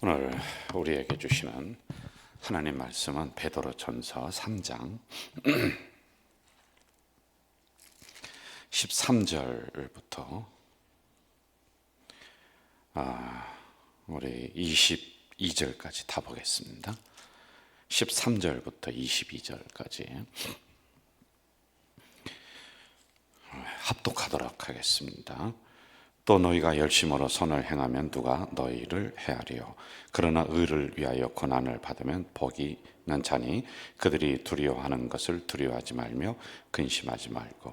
오늘 우리에게 주시는 하나님 말씀은 베드로 전서 3장 13절부터 아, 우리 22절까지 다 보겠습니다. 13절부터 22절까지 합독하도록 하겠습니다. 또 너희가 열심으로 선을 행하면 누가 너희를 헤아리요? 그러나 의를 위하여 고난을 받으면 복이 는 자니 그들이 두려워하는 것을 두려워하지 말며 근심하지 말고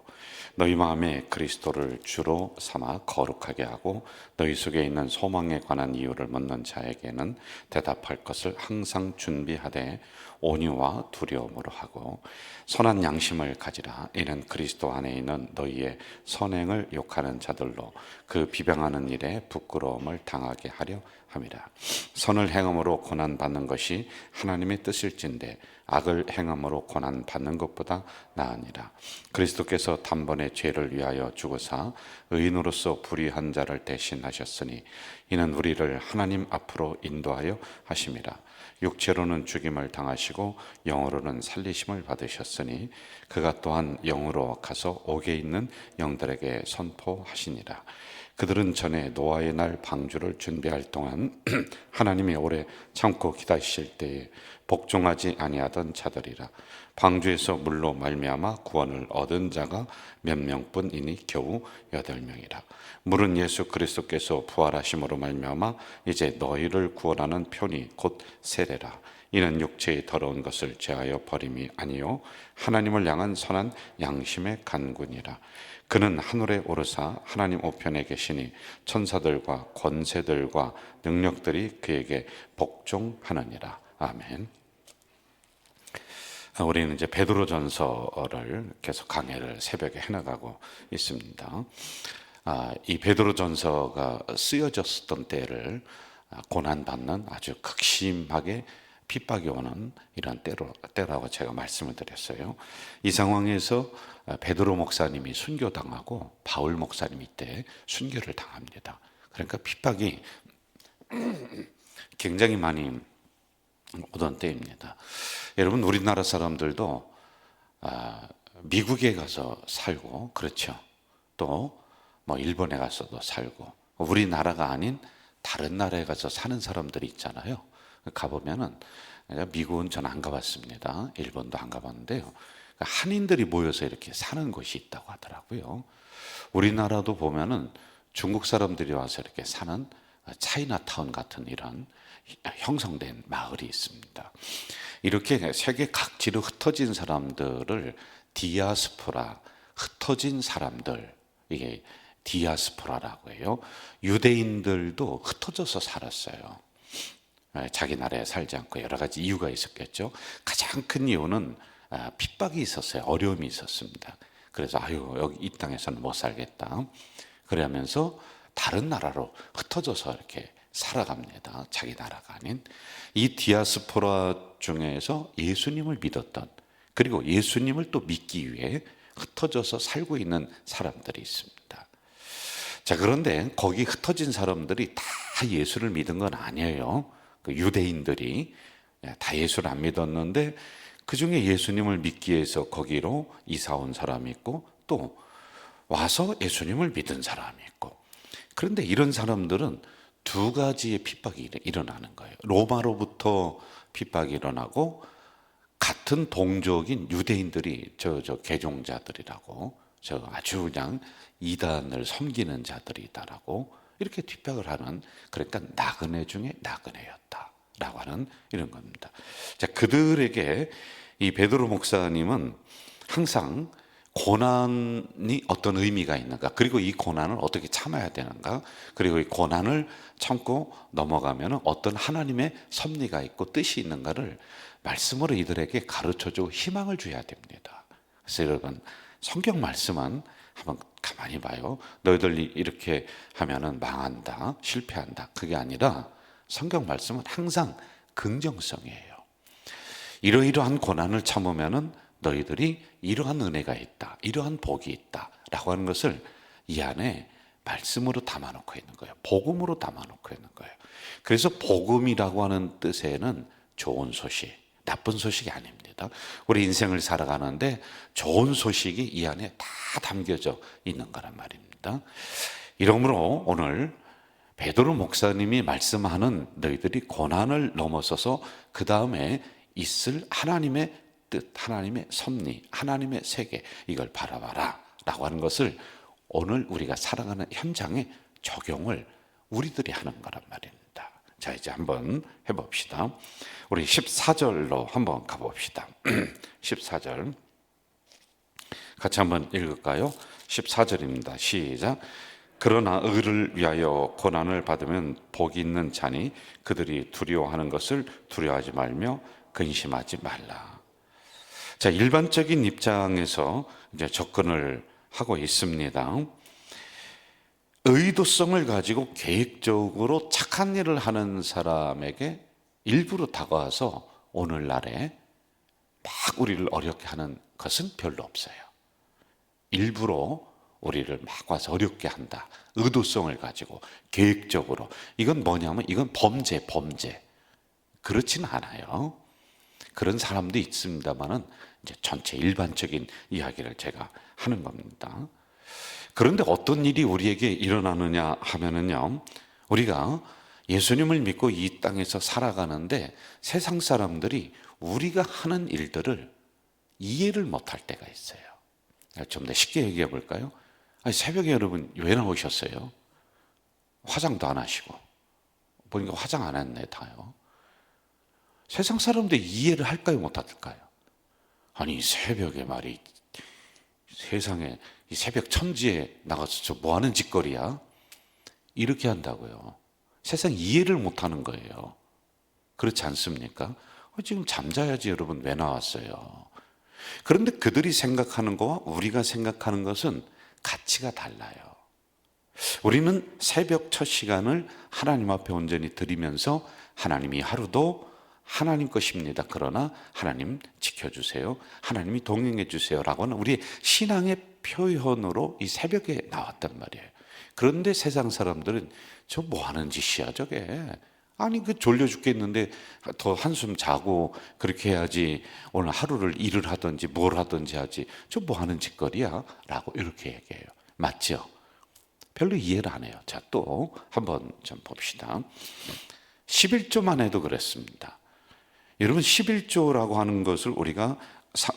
너희 마음에 그리스도를 주로 삼아 거룩하게 하고 너희 속에 있는 소망에 관한 이유를 묻는 자에게는 대답할 것을 항상 준비하되 온유와 두려움으로 하고 선한 양심을 가지라. 이는 그리스도 안에 있는 너희의 선행을 욕하는 자들로 그 비방하는 일에 부끄러움을 당하게 하려 함이라 선을 행함으로 고난 받는 것이 하나님의 뜻일진데 악을 행함으로 고난 받는 것보다 나으니라. 그리스도께서 단번에 죄를 위하여 죽으사 의인으로서 불의한 자를 대신하셨으니 이는 우리를 하나님 앞으로 인도하여 하심이라. 육체로는 죽임을 당하시고 영으로는 살리심을 받으셨으니 그가 또한 영으로 가서 옥에 있는 영들에게 선포하시니라 그들은 전에 노아의 날 방주를 준비할 동안 하나님이 오래 참고 기다리실 때에 복종하지 아니하던 자들이라. 방주에서 물로 말미암아 구원을 얻은 자가 몇 명뿐이니 겨우 여덟 명이라. 물은 예수 그리스도께서 부활하심으로 말미암아 이제 너희를 구원하는 편이 곧 세례라. 이는 육체의 더러운 것을 제하여 버림이 아니요 하나님을 향한 선한 양심의 간군이라 그는 하늘에 오르사 하나님 우편에 계시니 천사들과 권세들과 능력들이 그에게 복종하느니라 아멘. 우리는 이제 베드로전서를 계속 강해를 새벽에 해나가고 있습니다. 아, 이 베드로전서가 쓰여졌었던 때를 고난받는 아주 극심하게 핍박이 오는 이런 때로, 때라고 제가 말씀을 드렸어요. 이 상황에서 베드로 목사님이 순교당하고 바울 목사님이 때 순교를 당합니다. 그러니까 핍박이 굉장히 많이 오던 때입니다. 여러분 우리나라 사람들도 아, 미국에 가서 살고 그렇죠. 또 뭐 일본에 가서도 살고 우리나라가 아닌 다른 나라에 가서 사는 사람들이 있잖아요. 가보면은 미국은 전 안 가봤습니다. 일본도 안 가봤는데요. 그러니까 한인들이 모여서 이렇게 사는 곳이 있다고 하더라고요. 우리나라도 보면은 중국 사람들이 와서 이렇게 사는 차이나타운 같은 이런 형성된 마을이 있습니다. 이렇게 세계 각지로 흩어진 사람들을 디아스포라, 흩어진 사람들, 이게 디아스포라라고 해요. 유대인들도 흩어져서 살았어요. 자기 나라에 살지 않고 여러 가지 이유가 있었겠죠. 가장 큰 이유는 핍박이 있었어요. 어려움이 있었습니다. 그래서 아유 여기 이 땅에서는 못 살겠다. 그러면서 다른 나라로 흩어져서 이렇게 살아갑니다. 자기 나라가 아닌 이 디아스포라 중에서 예수님을 믿었던 그리고 예수님을 또 믿기 위해 흩어져서 살고 있는 사람들이 있습니다. 자 그런데 거기 흩어진 사람들이 다 예수를 믿은 건 아니에요. 그 유대인들이 다 예수를 안 믿었는데 그 중에 예수님을 믿기 위해서 거기로 이사 온 사람이 있고 또 와서 예수님을 믿은 사람이 있고 그런데 이런 사람들은 두 가지의 핍박이 일어나는 거예요. 로마로부터 핍박이 일어나고 같은 동족인 유대인들이 저 저 개종자들이라고 저 아주 그냥 이단을 섬기는 자들이다라고 이렇게 뒷박을 하는 그러니까 나그네 중에 나그네였다라고 하는 이런 겁니다. 자 그들에게 이 베드로 목사님은 항상 고난이 어떤 의미가 있는가 그리고 이 고난을 어떻게 참아야 되는가 그리고 이 고난을 참고 넘어가면 어떤 하나님의 섭리가 있고 뜻이 있는가를 말씀으로 이들에게 가르쳐주고 희망을 줘야 됩니다. 그래서 여러분 성경 말씀은 한번 가만히 봐요. 너희들 이렇게 하면은 망한다, 실패한다. 그게 아니라 성경 말씀은 항상 긍정성이에요. 이러이러한 고난을 참으면은 너희들이 이러한 은혜가 있다, 이러한 복이 있다 라고 하는 것을 이 안에 말씀으로 담아놓고 있는 거예요. 복음으로 담아놓고 있는 거예요. 그래서 복음이라고 하는 뜻에는 좋은 소식, 나쁜 소식이 아닙니다. 우리 인생을 살아가는데 좋은 소식이 이 안에 다 담겨져 있는 거란 말입니다. 이러므로 오늘 베드로 목사님이 말씀하는 너희들이 고난을 넘어서서 그 다음에 있을 하나님의 뜻, 하나님의 섭리, 하나님의 세계 이걸 바라봐라라고 하는 것을 오늘 우리가 살아가는 현장에 적용을 우리들이 하는 거란 말입니다. 자, 이제 한번 해봅시다. 우리 14절로 한번 가봅시다. 14절. 같이 한번 읽을까요? 14절입니다. 시작. 그러나 의를 위하여 고난을 받으면 복이 있는 자니 그들이 두려워하는 것을 두려워하지 말며 근심하지 말라. 자, 일반적인 입장에서 이제 접근을 하고 있습니다. 의도성을 가지고 계획적으로 착한 일을 하는 사람에게 일부러 다가와서 오늘날에 막 우리를 어렵게 하는 것은 별로 없어요. 일부러 우리를 막 와서 어렵게 한다. 의도성을 가지고 계획적으로 이건 뭐냐면 이건 범죄, 범죄. 그렇지는 않아요. 그런 사람도 있습니다만은 이제 전체 일반적인 이야기를 제가 하는 겁니다. 그런데 어떤 일이 우리에게 일어나느냐 하면은요, 우리가 예수님을 믿고 이 땅에서 살아가는데 세상 사람들이 우리가 하는 일들을 이해를 못할 때가 있어요. 좀 더 쉽게 얘기해 볼까요? 아니, 새벽에 여러분 왜 나오셨어요? 화장도 안 하시고 보니까 화장 안 했네 다요. 세상 사람들이 이해를 할까요 못할까요? 아니 새벽에 말이 세상에 이 새벽 천지에 나가서 저 뭐 하는 짓거리야? 이렇게 한다고요. 세상 이해를 못 하는 거예요. 그렇지 않습니까? 어, 지금 잠자야지 여러분 왜 나왔어요? 그런데 그들이 생각하는 거와 우리가 생각하는 것은 가치가 달라요. 우리는 새벽 첫 시간을 하나님 앞에 온전히 드리면서 하나님이 하루도 하나님 것입니다. 그러나 하나님 지켜주세요. 하나님이 동행해 주세요 라고 하는 우리의 신앙의 표현으로 이 새벽에 나왔단 말이에요. 그런데 세상 사람들은 저 뭐 하는 짓이야 저게. 아니 그 졸려 죽겠는데 더 한숨 자고 그렇게 해야지 오늘 하루를 일을 하든지 뭘 하든지 하지 저 뭐 하는 짓거리야 라고 이렇게 얘기해요 맞죠? 별로 이해를 안 해요 자 또 한번 좀 봅시다 11조만 해도 그랬습니다 여러분 11조라고 하는 것을 우리가 사,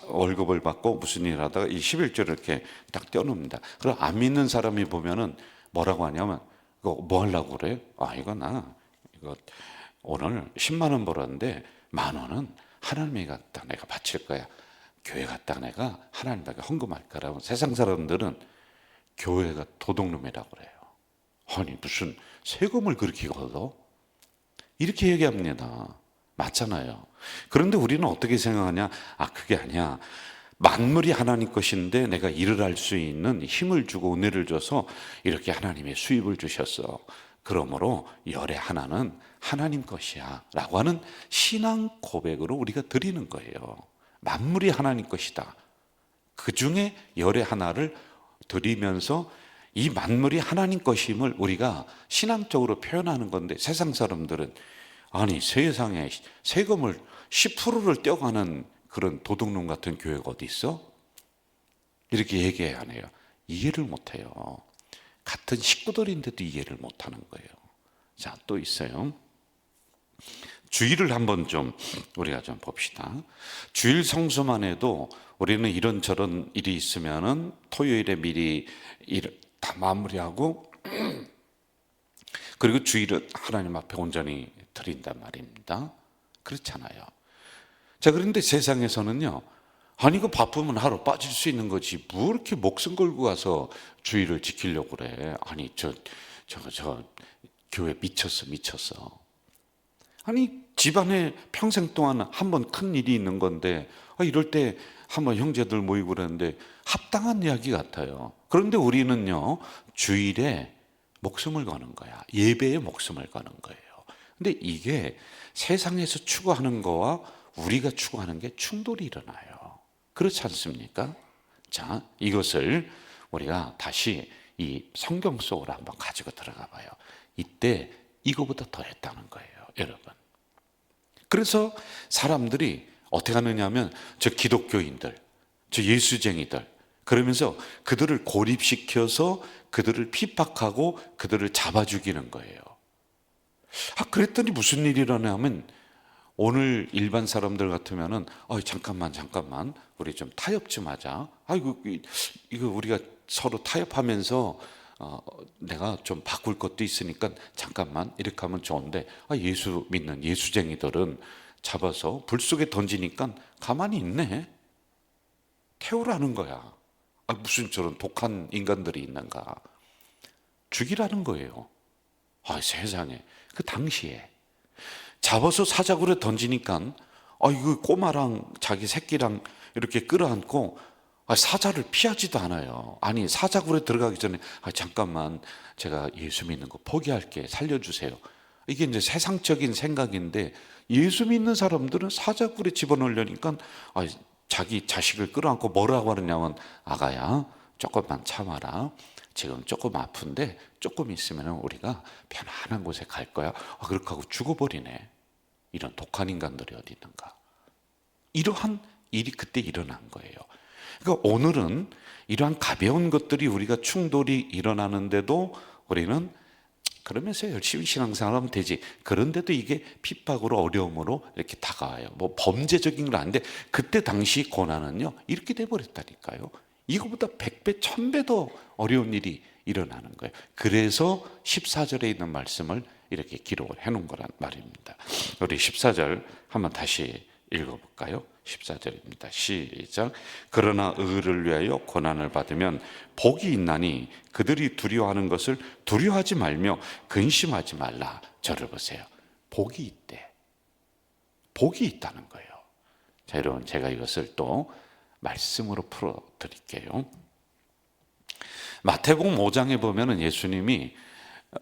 월급을 받고 무슨 일을 하다가 이 11조를 이렇게 딱 떼어놓습니다 그럼 안 믿는 사람이 보면은 뭐라고 하냐면 이거 뭐 하려고 그래? 아 이거 나 이거 오늘 10만 원 벌었는데 만 원은 하나님에 갖다 내가 바칠 거야. 교회 갖다 내가 하나님에게 헌금할 거라고 세상 사람들은 교회가 도둑놈이라고 그래요. 아니 무슨 세금을 그렇게 걷어? 이렇게 얘기합니다. 맞잖아요. 그런데 우리는 어떻게 생각하냐? 아 그게 아니야. 만물이 하나님 것인데 내가 일을 할 수 있는 힘을 주고 은혜를 줘서 이렇게 하나님의 수입을 주셨어. 그러므로 열의 하나는 하나님 것이야 라고 하는 신앙 고백으로 우리가 드리는 거예요. 만물이 하나님 것이다. 그 중에 열의 하나를 드리면서 이 만물이 하나님 것임을 우리가 신앙적으로 표현하는 건데 세상 사람들은 아니 세상에 세금을 10%를 떼어가는 그런 도둑놈 같은 교회가 어디 있어? 이렇게 얘기해야 하네요. 이해를 못해요. 같은 식구들인데도 이해를 못하는 거예요. 자, 또 있어요. 주일을 한번 좀 우리가 좀 봅시다. 주일 성수만 해도 우리는 이런 저런 일이 있으면은 토요일에 미리 일 다 마무리하고 그리고 주일은 하나님 앞에 온전히 드린단 말입니다. 그렇잖아요. 자, 그런데 세상에서는요, 아니 그 바쁘면 하루 빠질 수 있는 거지. 뭐 이렇게 목숨 걸고 가서 주의를 지키려고 그래? 아니 저 저 저 교회 미쳤어 미쳤어. 아니 집안에 평생 동안 한 번 큰 일이 있는 건데 아, 이럴 때 한번 형제들 모이고 그러는데 합당한 이야기 같아요. 그런데 우리는요 주일에 목숨을 거는 거야. 예배에 목숨을 거는 거예요 근데 이게 세상에서 추구하는 거와 우리가 추구하는 게 충돌이 일어나요 그렇지 않습니까? 자, 이것을 우리가 다시 이 성경 속으로 한번 가지고 들어가 봐요. 이때 이거보다 더 했다는 거예요, 여러분. 그래서 사람들이 어떻게 하느냐면 저 기독교인들, 저 예수쟁이들 그러면서 그들을 고립시켜서 그들을 핍박하고 그들을 잡아 죽이는 거예요. 아 그랬더니 무슨 일이 일어나면 오늘 일반 사람들 같으면은 어 잠깐만 잠깐만 우리 좀 타협 좀 하자. 아이고 이- 이거 우리가 서로 타협하면서 어, 내가 좀 바꿀 것도 있으니까 잠깐만 이렇게 하면 좋은데 아, 예수 믿는 예수쟁이들은 잡아서 불 속에 던지니까 가만히 있네. 태우라는 거야. 아, 무슨 저런 독한 인간들이 있는가? 죽이라는 거예요. 아, 세상에. 그 당시에 잡아서 사자굴에 던지니까 아, 이거 꼬마랑 자기 새끼랑 이렇게 끌어안고 아, 사자를 피하지도 않아요. 아니, 사자굴에 들어가기 전에 아, 잠깐만 제가 예수 믿는 거 포기할게. 살려주세요. 이게 이제 세상적인 생각인데 예수 믿는 사람들은 사자굴에 집어넣으려니까 아, 자기 자식을 끌어안고 뭐라고 하느냐면 아가야 조금만 참아라. 지금 조금 아픈데 조금 있으면 우리가 편안한 곳에 갈 거야. 아, 그렇게 하고 죽어버리네. 이런 독한 인간들이 어디 있는가. 이러한 일이 그때 일어난 거예요. 그러니까 오늘은 이러한 가벼운 것들이 우리가 충돌이 일어나는데도 우리는 그러면서 열심히 신앙생활하면 되지. 그런데도 이게 핍박으로 어려움으로 이렇게 다가와요. 뭐 범죄적인 건 아닌데 그때 당시 고난은요 이렇게 돼 버렸다니까요. 이거보다 100배, 1000배 더 어려운 일이 일어나는 거예요. 그래서 14절에 있는 말씀을 이렇게 기록을 해 놓은 거란 말입니다. 우리 14절 한번 다시 읽어볼까요? 14절입니다. 시작. 그러나 의를 위하여 고난을 받으면 복이 있나니 그들이 두려워하는 것을 두려워하지 말며 근심하지 말라. 저를 보세요. 복이 있대. 복이 있다는 거예요. 자, 여러분 제가 이것을 또 말씀으로 풀어 드릴게요. 마태복음 5장에 보면은 예수님이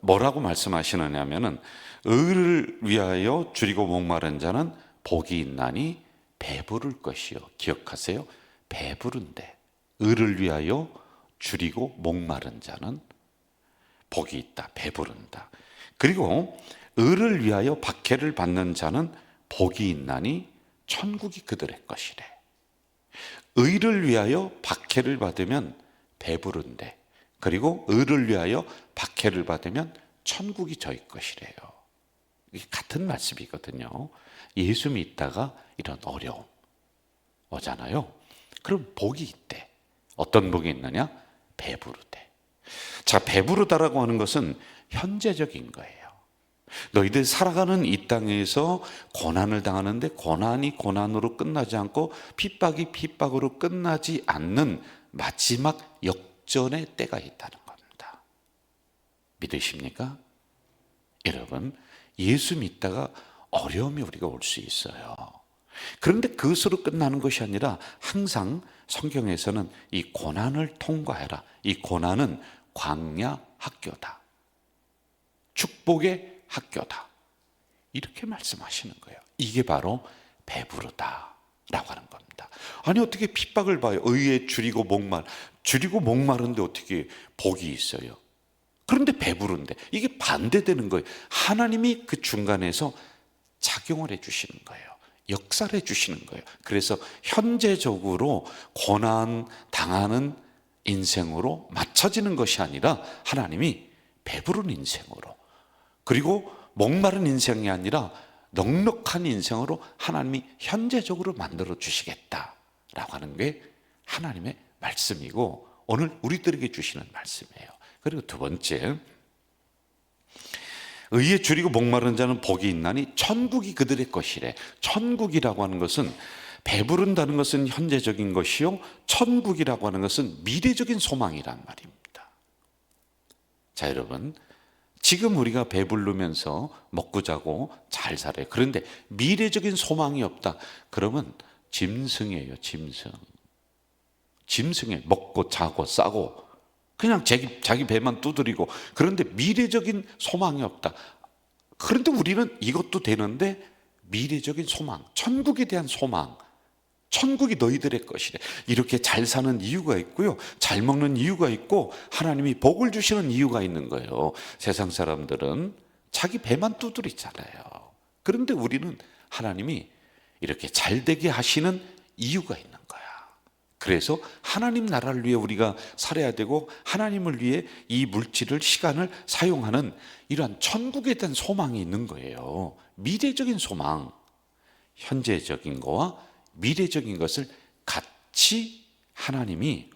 뭐라고 말씀하시느냐면은 의를 위하여 줄이고 목마른 자는 복이 있나니 배부를 것이요. 기억하세요. 배부른데 의를 위하여 줄이고 목마른 자는 복이 있다. 배부른다. 그리고 의를 위하여 박해를 받는 자는 복이 있나니 천국이 그들의 것이래. 의를 위하여 박해를 받으면 배부른데 그리고 의를 위하여 박해를 받으면 천국이 저희 것이래요. 같은 말씀이거든요. 예수 믿다가 이런 어려움 오잖아요. 그럼 복이 있대. 어떤 복이 있느냐? 배부르대. 자, 배부르다라고 하는 것은 현재적인 거예요. 너희들 살아가는 이 땅에서 고난을 당하는데 고난이 고난으로 끝나지 않고 핍박이 핍박으로 끝나지 않는 마지막 역전의 때가 있다는 겁니다. 믿으십니까? 여러분, 예수 믿다가 어려움이 우리가 올 수 있어요. 그런데 그것으로 끝나는 것이 아니라 항상 성경에서는 이 고난을 통과해라. 이 고난은 광야 학교다. 축복의 학교다. 이렇게 말씀하시는 거예요. 이게 바로 배부르다 라고 하는 겁니다. 아니 어떻게 핍박을 봐요? 의에 줄이고 목말 줄이고 목마른데 어떻게 복이 있어요? 그런데 배부른데 이게 반대되는 거예요. 하나님이 그 중간에서 작용을 해 주시는 거예요. 역사를 해 주시는 거예요. 그래서 현재적으로 고난 당하는 인생으로 맞춰지는 것이 아니라 하나님이 배부른 인생으로 그리고 목마른 인생이 아니라 넉넉한 인생으로 하나님이 현재적으로 만들어 주시겠다라고 하는 게 하나님의 말씀이고 오늘 우리들에게 주시는 말씀이에요. 그리고 두 번째 의에 줄이고 목마른 자는 복이 있나니 천국이 그들의 것이래. 천국이라고 하는 것은 배부른다는 것은 현재적인 것이요 천국이라고 하는 것은 미래적인 소망이란 말입니다. 자, 여러분. 지금 우리가 배부르면서 먹고 자고 잘 살아요. 그런데 미래적인 소망이 없다. 그러면 짐승이에요, 짐승. 짐승에 먹고 자고 싸고 그냥 자기, 자기 배만 두드리고 그런데 미래적인 소망이 없다. 그런데 우리는 이것도 되는데 미래적인 소망, 천국에 대한 소망 천국이 너희들의 것이래. 이렇게 잘 사는 이유가 있고요. 잘 먹는 이유가 있고 하나님이 복을 주시는 이유가 있는 거예요. 세상 사람들은 자기 배만 두드리잖아요. 그런데 우리는 하나님이 이렇게 잘 되게 하시는 이유가 있는 거야. 그래서 하나님 나라를 위해 우리가 살아야 되고 하나님을 위해 이 물질을 시간을 사용하는 이러한 천국에 대한 소망이 있는 거예요. 미래적인 소망, 현재적인 거와 미래적인 것을 같이 하나님이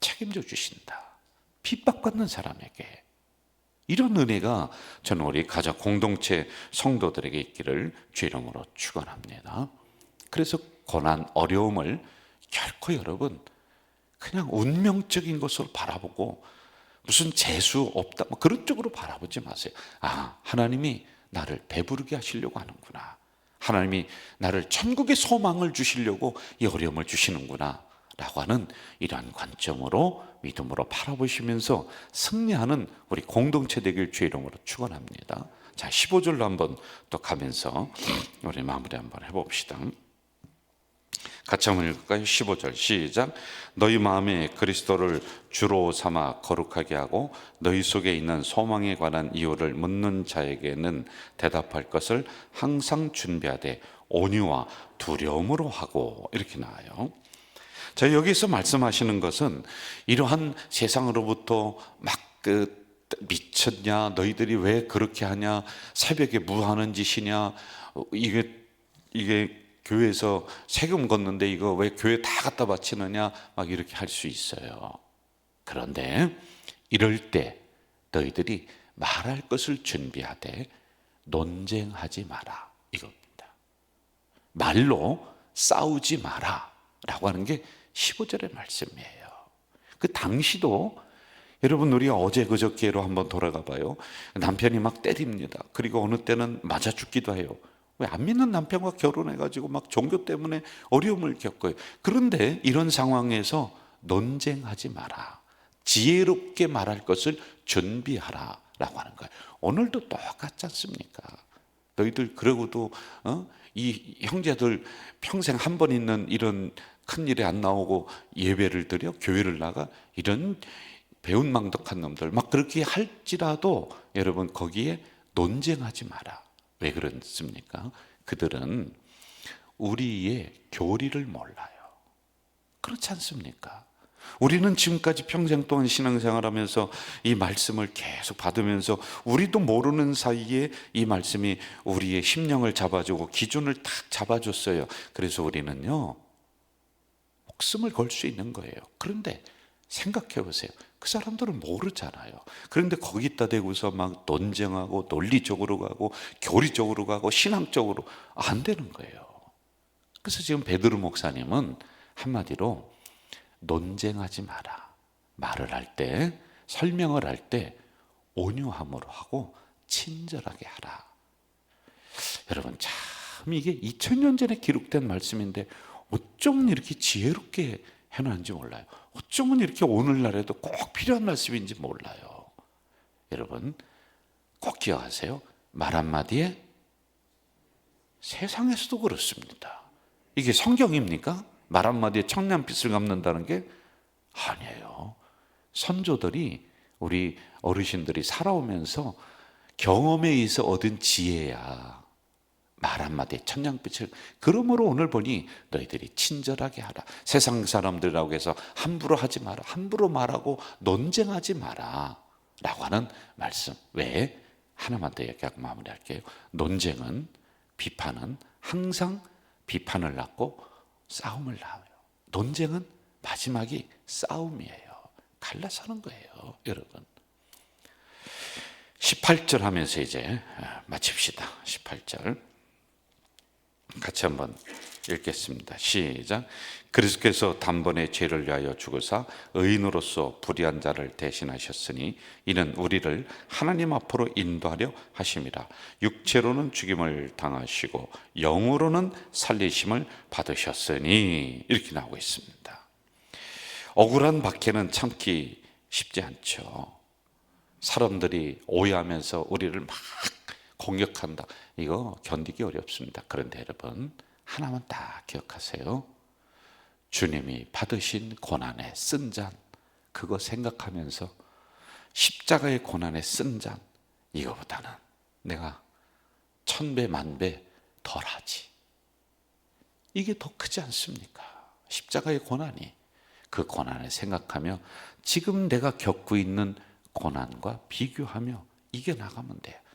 책임져 주신다. 핍박받는 사람에게 이런 은혜가 저는 우리 가족 공동체 성도들에게 있기를 주 이름으로 축원합니다. 그래서 고난 어려움을 결코 여러분 그냥 운명적인 것으로 바라보고 무슨 재수 없다 뭐 그런 쪽으로 바라보지 마세요. 아 하나님이 나를 배부르게 하시려고 하는구나. 하나님이 나를 천국의 소망을 주시려고 이 어려움을 주시는구나. 라고 하는 이러한 관점으로 믿음으로 바라보시면서 승리하는 우리 공동체 되길 주의 이름으로 축원합니다. 자, 15절로 한번 또 가면서 우리 마무리 한번 해 봅시다. 같이 한번 읽을까요? 15절 시작. 너희 마음에 그리스도를 주로 삼아 거룩하게 하고 너희 속에 있는 소망에 관한 이유를 묻는 자에게는 대답할 것을 항상 준비하되 온유와 두려움으로 하고 이렇게 나와요. 자, 여기서 말씀하시는 것은 이러한 세상으로부터 막그 미쳤냐? 너희들이 왜 그렇게 하냐? 새벽에 뭐 하는 짓이냐? 어, 이게 이게 교회에서 세금 걷는데 이거 왜 교회 다 갖다 바치느냐? 막 이렇게 할 수 있어요. 그런데 이럴 때 너희들이 말할 것을 준비하되 논쟁하지 마라. 이겁니다. 말로 싸우지 마라. 라고 하는 게 15절의 말씀이에요. 그 당시도 여러분 우리 어제 그저께로 한번 돌아가 봐요. 남편이 막 때립니다. 그리고 어느 때는 맞아 죽기도 해요. 왜 안 믿는 남편과 결혼해 가지고 막 종교 때문에 어려움을 겪어요. 그런데 이런 상황에서 논쟁하지 마라. 지혜롭게 말할 것을 준비하라. 라고 하는 거예요. 오늘도 똑같지 않습니까? 너희들 그러고도 어? 이 형제들 평생 한 번 있는 이런 큰 일에 안 나오고 예배를 드려 교회를 나가 이런 배운망덕한 놈들 막 그렇게 할지라도 여러분 거기에 논쟁하지 마라. 왜 그렇습니까? 그들은 우리의 교리를 몰라요. 그렇지 않습니까? 우리는 지금까지 평생 동안 신앙생활하면서 이 말씀을 계속 받으면서 우리도 모르는 사이에 이 말씀이 우리의 심령을 잡아주고 기준을 딱 잡아줬어요. 그래서 우리는요 목숨을 걸 수 있는 거예요. 그런데 생각해 보세요. 그 사람들은 모르잖아요. 그런데 거기다 대고서 막 논쟁하고 논리적으로 가고 교리적으로 가고 신앙적으로 안 되는 거예요. 그래서 지금 베드로 목사님은 한마디로 논쟁하지 마라. 말을 할 때, 설명을 할 때 온유함으로 하고 친절하게 하라. 여러분 참 이게 2000년 전에 기록된 말씀인데 어쩌면 이렇게 지혜롭게 해놨는지 몰라요. 어쩌면 이렇게 오늘날에도 꼭 필요한 말씀인지 몰라요. 여러분 꼭 기억하세요. 말 한마디에 세상에서도 그렇습니다. 이게 성경입니까? 말 한마디에 청량빛을 갚는다는 게 아니에요. 선조들이 우리 어르신들이 살아오면서 경험에 의해서 얻은 지혜야. 말 한마디에 천냥빛을 그러므로 오늘 보니 너희들이 친절하게 하라. 세상 사람들이라고 해서 함부로 하지 마라. 함부로 말하고 논쟁하지 마라. 라고 하는 말씀. 왜? 하나만 더 얘기하고 마무리할게요. 논쟁은 비판은 항상 비판을 낳고 싸움을 낳아요. 논쟁은 마지막이 싸움이에요. 갈라서는 거예요 여러분. 18절 하면서 이제 마칩시다. 18절 같이 한번 읽겠습니다. 시작. 그리스도께서 단번에 죄를 위하여 죽으사 의인으로서 불의한 자를 대신하셨으니 이는 우리를 하나님 앞으로 인도하려 하심이라. 육체로는 죽임을 당하시고 영으로는 살리심을 받으셨으니 이렇게 나오고 있습니다. 억울한 박해는 참기 쉽지 않죠. 사람들이 오해하면서 우리를 막 공격한다. 이거 견디기 어렵습니다. 그런데 여러분, 하나만 딱 기억하세요. 주님이 받으신 고난에 쓴 잔, 그거 생각하면서 십자가의 고난에 쓴 잔, 이거보다는 내가 천배, 만배 덜 하지. 이게 더 크지 않습니까? 십자가의 고난이 그 고난을 생각하며 지금 내가 겪고 있는 고난과 비교하며 이겨나가면 돼. 그래.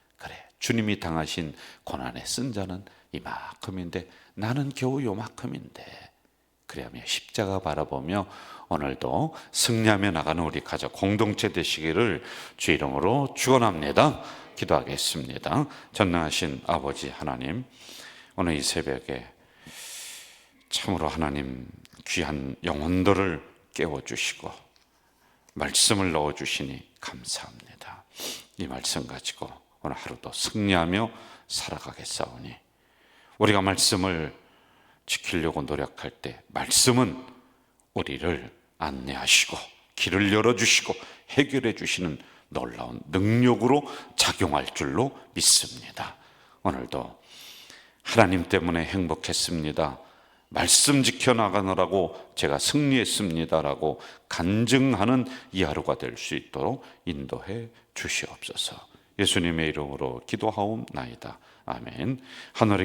주님이 당하신 고난에 쓴 자는 이만큼인데 나는 겨우 요만큼인데. 그래야며 십자가 바라보며 오늘도 승리하며 나가는 우리 가족 공동체 되시기를 주 이름으로 축원합니다. 기도하겠습니다. 전능하신 아버지 하나님, 오늘 이 새벽에 참으로 하나님 귀한 영혼들을 깨워 주시고 말씀을 넣어 주시니 감사합니다. 이 말씀 가지고 오늘 하루도 승리하며 살아가겠사오니 우리가 말씀을 지키려고 노력할 때 말씀은 우리를 안내하시고 길을 열어주시고 해결해 주시는 놀라운 능력으로 작용할 줄로 믿습니다. 오늘도 하나님 때문에 행복했습니다. 말씀 지켜나가느라고 제가 승리했습니다라고 간증하는 이 하루가 될 수 있도록 인도해 주시옵소서. 예수님의 이름으로 기도하옵나이다. 아멘. 하늘의